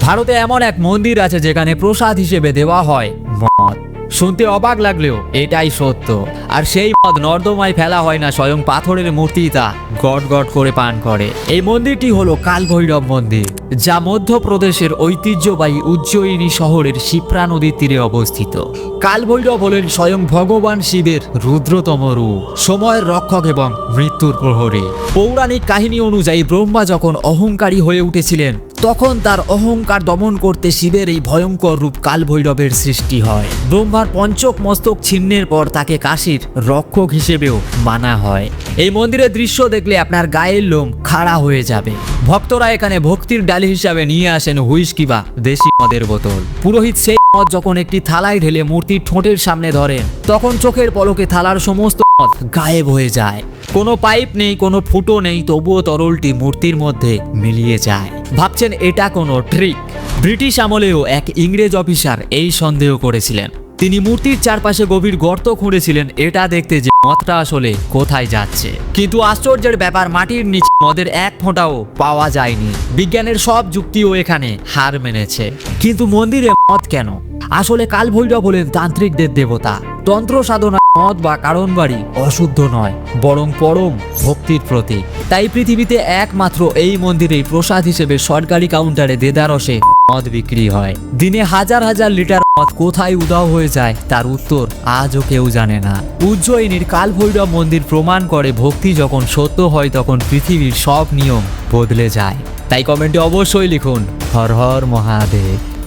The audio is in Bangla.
ভারতে এমন এক মন্দির আছে যেখানে প্রসাদ হিসেবে দেওয়া হয়। মদ। শুনতে অবাক লাগলেও এটাই সত্য। আর সেই মদ নর্দমায় ফেলা হয় না, স্বয়ং পাথরের মূর্তি তা গট গট করে পান করে। এই মন্দিরটি হলো কালভৈরব মন্দির, যা মধ্যপ্রদেশের ঐতিহ্যবাহী উজ্জয়িনী শহরের শিপ্রা নদীর তীরে অবস্থিত। কালভৈরব হলেন স্বয়ং ভগবান শিবের রুদ্রতম রূপ, সময়ের রক্ষক এবং মৃত্যুর প্রহরে। পৌরাণিক কাহিনী অনুযায়ী ব্রহ্মা যখন অহংকারী হয়ে উঠেছিলেন তখন তার অহংকার দমন করতে শিবের এই ভয়ঙ্কর রূপ কালভৈরবের সৃষ্টি হয়। ব্রহ্মার পঞ্চক মস্তক ছিন্নের পর তাকে কাশীর রক্ষক হিসেবেও মানা হয়। এই মন্দিরের দৃশ্য দেখলে আপনার গায়ের লোম খাড়া হয়ে যাবে। ভক্তরা এখানে ভক্তির ডালি হিসাবে নিয়ে আসেন হুইস্কি বা দেশি মদের বোতল। পুরোহিত সেই মদ যখন একটি থালায় ঢেলে মূর্তির ঠোঁটের সামনে ধরেন, তখন চোখের পলকে থালার সমস্ত মদ গায়েব হয়ে যায়। কোনো পাইপ নেই, কোনো ফুটো নেই, তবুও তরলটি মূর্তির মধ্যে মিলিয়ে যায়। ভাবছেন এটা কোনো ট্রিক ব্রিটিশ আমলেও এক ইংরেজ অফিসার এই সন্দেহ করেছিলেন। তিনি মূর্তির চারপাশে গভীর গর্ত খুঁড়েছিলেন, এটা দেখতে যে মদটা আসলে কোথায় যাচ্ছে। কিন্তু আশ্চর্যের ব্যাপার, মাটির নিচে মদের এক ফোঁটাও পাওয়া যায়নি। বিজ্ঞানের সব যুক্তিও এখানে হার মেনেছে। কিন্তু মন্দিরে মদ কেন? আসলে কালভৈরব হলেন তান্ত্রিকদের দেবতা। তন্ত্র সাধনা মদ বা কারণ বাড়ি অশুদ্ধ নয়, বরং পরম ভক্তির প্রতীক। তাই পৃথিবীতে একমাত্র এই মন্দিরেই প্রসাদ হিসেবে সরকারি কাউন্টারে দেদারসে মদ বিক্রি হয়। দিনে হাজার হাজার লিটার মদ কোথায় উদাও হয়ে যায়, তার উত্তর আজও কেউ জানে না। উজ্জয়িনীর কালভৈরব মন্দির প্রমাণ করে ভক্তি যখন সত্য হয়, তখন পৃথিবীর সব নিয়ম বদলে যায়। তাই কমেন্টে অবশ্যই লিখুন, হর হর মহাদেব।